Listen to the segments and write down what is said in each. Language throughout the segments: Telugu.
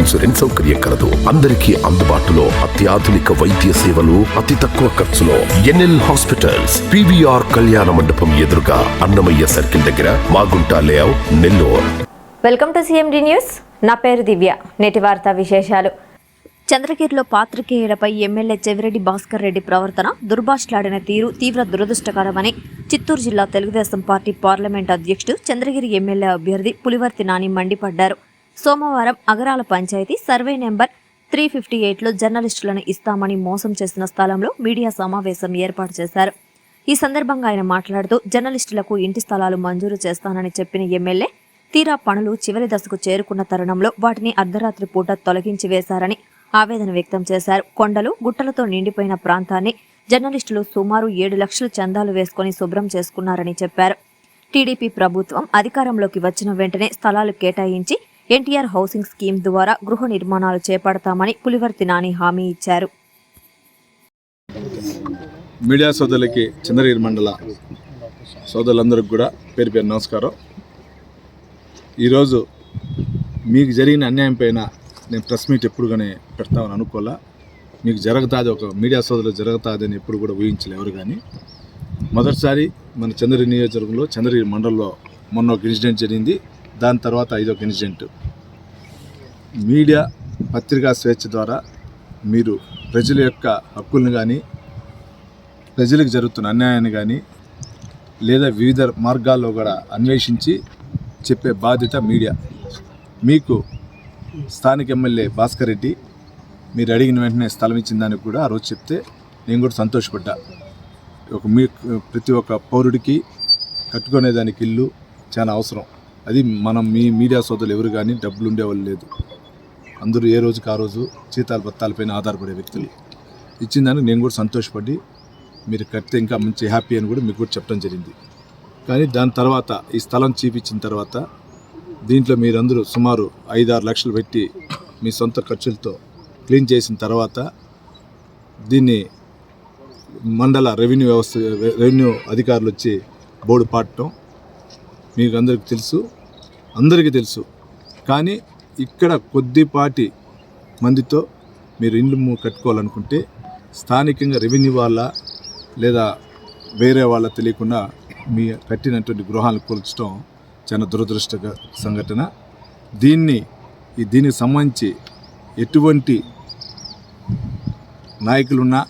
ఇన్సూరెన్స్ సౌకర్యం కలదు. అందరికీ అందుబాటులో అత్యాధునిక వైద్య సేవలు అతి తక్కువ ఖర్చులో ఎన్ఎల్ హాస్పిటల్స్ పివిఆర్ కళ్యాణ మండపం ఎదురుగా అన్నమయ్య సర్కిల్ దగ్గర Magunta layout Nellore. Welcome to CMD news. నా పేరు దివ్య. నేటి వార్తా విశేషాలు. చంద్రగిరిలో పాత్రికేయులపై ఎమ్మెల్యే చెవిరెడ్డి భాస్కర్ రెడ్డి ప్రవర్తన దుర్భాషలాడిన తీరు తీవ్ర దురదృష్టకరమని చిత్తూరు జిల్లా తెలుగుదేశం పార్టీ పార్లమెంట్ అధ్యక్షుడు చంద్రగిరి ఎమ్మెల్యే అభ్యర్థి పులివర్తి నాని మండిపడ్డారు. సోమవారం అగరాల panchayat survey number three fifty ఎయిట్లో జర్నలిస్టులను ఇస్తామని మోసం చేసిన స్థలంలో మీడియా సమావేశం ఏర్పాటు చేశారు. ఈ సందర్భంగా ఆయన మాట్లాడుతూ జర్నలిస్టులకు ఇంటి స్థలాలు మంజూరు చేస్తానని చెప్పిన ఎమ్మెల్యే తీరా పనులు చివరి దశకు చేరుకున్న తరుణంలో వాటిని అర్ధరాత్రి పూట తొలగించి వేశారని ఆవేదన వ్యక్తం చేశారు. కొండలు గుట్టలతో నిండిపోయిన ప్రాంతాన్ని జర్నలిస్టులు సుమారు ఏడు లక్షల చందాలు వేసుకుని శుభ్రం చేసుకున్నారని చెప్పారు. టీడీపీ ప్రభుత్వం అధికారంలోకి వచ్చిన వెంటనే స్థలాలు కేటాయించి ఎన్టీఆర్ హౌసింగ్ స్కీమ్ ద్వారా గృహ నిర్మాణాలు చేపడతామని పులివర్తి నాని హామీ ఇచ్చారు. మీడియా సోదరులకి చంద్రగిరి మండల సోదరులందరికి కూడా పేరు పేరు నమస్కారం. ఈరోజు మీకు జరిగిన అన్యాయం పైన నేను ప్రెస్ మీట్ ఎప్పుడు కానీ పెడతామని అనుకోలే మీకు జరుగుతుంది ఒక మీడియా సోదరులు జరుగుతుంది అని ఎప్పుడు కూడా ఊహించలే ఎవరు కానీ. మొదటిసారి మన చంద్రగిరి నియోజకవర్గంలో చంద్రగిరి మండలంలో మొన్న ఒక ఇన్సిడెంట్ జరిగింది. దాని తర్వాత ఐదొక ఇన్సిడెంట్ మీడియా పత్రికా స్వేచ్ఛ ద్వారా మీరు ప్రజల యొక్క హక్కులను కానీ ప్రజలకు జరుగుతున్న అన్యాయాన్ని కానీ లేదా వివిధ మార్గాల్లో కూడా అన్వేషించి చెప్పే బాధ్యత మీడియా. మీకు స్థానిక ఎమ్మెల్యే భాస్కర్ రెడ్డి మీరు అడిగిన వెంటనే స్థలం ఇచ్చిన దానికి కూడా ఆ రోజు చెప్తే నేను కూడా సంతోషపడ్డా. ఒక మీ ప్రతి ఒక్క పౌరుడికి కట్టుకునే దానికి ఇల్లు చాలా అవసరం. అది మనం మీ మీడియా సోదరులు ఎవరు కానీ డబ్బులు ఉండేవాళ్ళు లేదు. అందరూ ఏ రోజుకి ఆ రోజు జీతాల బత్తాలపైన ఆధారపడే వ్యక్తులు. ఇచ్చిన దానికి నేను కూడా సంతోషపడి మీరు కడితే ఇంకా మంచి హ్యాపీ అని కూడా మీకు కూడా చెప్పడం జరిగింది. కానీ దాని తర్వాత ఈ స్థలం చూపించిన తర్వాత దీంట్లో మీరందరూ సుమారు ఐదు ఆరు లక్షలు పెట్టి మీ సొంత ఖర్చులతో క్లీన్ చేసిన తర్వాత దీన్ని మండల రెవెన్యూ వ్యవస్థ రెవెన్యూ అధికారులు వచ్చి బోర్డు పాడటం మీకు అందరికి తెలుసు అందరికీ తెలుసు. కానీ ఇక్కడ కొద్దిపాటి మందితో మీరు ఇల్లు కట్టుకోవాలనుకుంటే స్థానికంగా రెవెన్యూ వాళ్ళ లేదా వేరే వాళ్ళ తెలియకుండా మీ కట్టినటువంటి గృహాలను కూల్చడం చాలా దురదృష్ట సంఘటన. దీన్ని ఈ దీనికి సంబంధించి ఎటువంటి నాయకులున్నా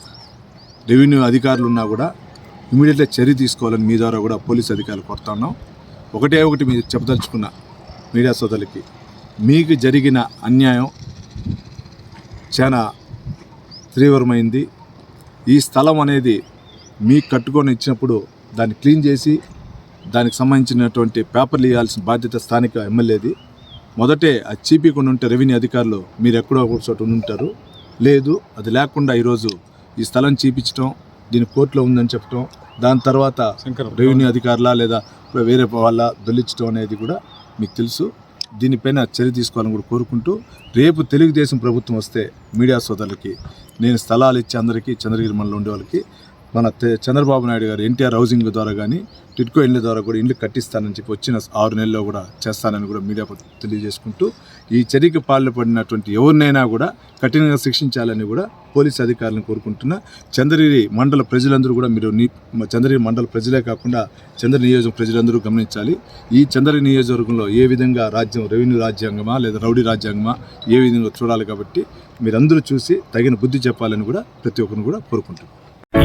రెవెన్యూ అధికారులు ఉన్నా కూడా ఇమీడియట్గా చర్య తీసుకోవాలని మీ ద్వారా కూడా పోలీస్ అధికారులు కోరుతా ఉన్నాం. ఒకటే ఒకటి మీరు చెప్పదలుచుకున్న మీడియా సోదరులకి. మీకు జరిగిన అన్యాయం చాలా తీవ్రమైంది. ఈ స్థలం అనేది మీకు కట్టుకొని ఇచ్చినప్పుడు దాన్ని క్లీన్ చేసి దానికి సంబంధించినటువంటి పేపర్లు ఇవ్వాల్సిన బాధ్యత స్థానిక ఎమ్మెల్యేది. మొదటే అది చీపీకుండా ఉంటే రెవెన్యూ అధికారులు మీరు ఎక్కడో ఒక చోట ఉంటారు లేదు అది లేకుండా ఈరోజు ఈ స్థలం చీపించడం దీని కోర్టులో ఉందని చెప్పడం దాని తర్వాత రెవెన్యూ అధికారుల లేదా వేరే వాళ్ళ దొల్లించడం అనేది కూడా మీకు తెలుసు. దీనిపైన చర్య తీసుకోవాలని కూడా కోరుకుంటూ రేపు తెలుగుదేశం ప్రభుత్వం వస్తే మీడియా సోదరులకి నేను స్థలాలు ఇచ్చి అందరికీ చంద్రగిరి మండలం ఉండే వాళ్ళకి మన చంద్రబాబు నాయుడు గారు ఎన్టీఆర్ హౌసింగ్ ద్వారా కానీ టిట్కో ఇళ్ళ ద్వారా కూడా ఇండ్లు కట్టిస్తానని చెప్పి వచ్చిన ఆరు నెలల్లో కూడా చేస్తానని కూడా మీడియా తెలియజేసుకుంటూ ఈ చర్యకు పాల్పడినటువంటి ఎవరినైనా కూడా కఠినంగా శిక్షించాలని కూడా పోలీస్ అధికారులను కోరుకుంటున్నా చంద్రగిరి మండల ప్రజలందరూ కూడా మీరు నీ చంద్రగిరి మండల ప్రజలే కాకుండా చంద్ర నియోజకవర్గం ప్రజలందరూ గమనించాలి. ఈ చంద్రగిరి నియోజకవర్గంలో ఏ విధంగా రాజ్యం రెవెన్యూ రాజ్యాంగమా లేదా రౌడీ రాజ్యాంగమా ఏ విధంగా చూడాలి కాబట్టి మీరందరూ చూసి తగిన బుద్ధి చెప్పాలని కూడా ప్రతి ఒక్కరిని కూడా కోరుకుంటున్నాను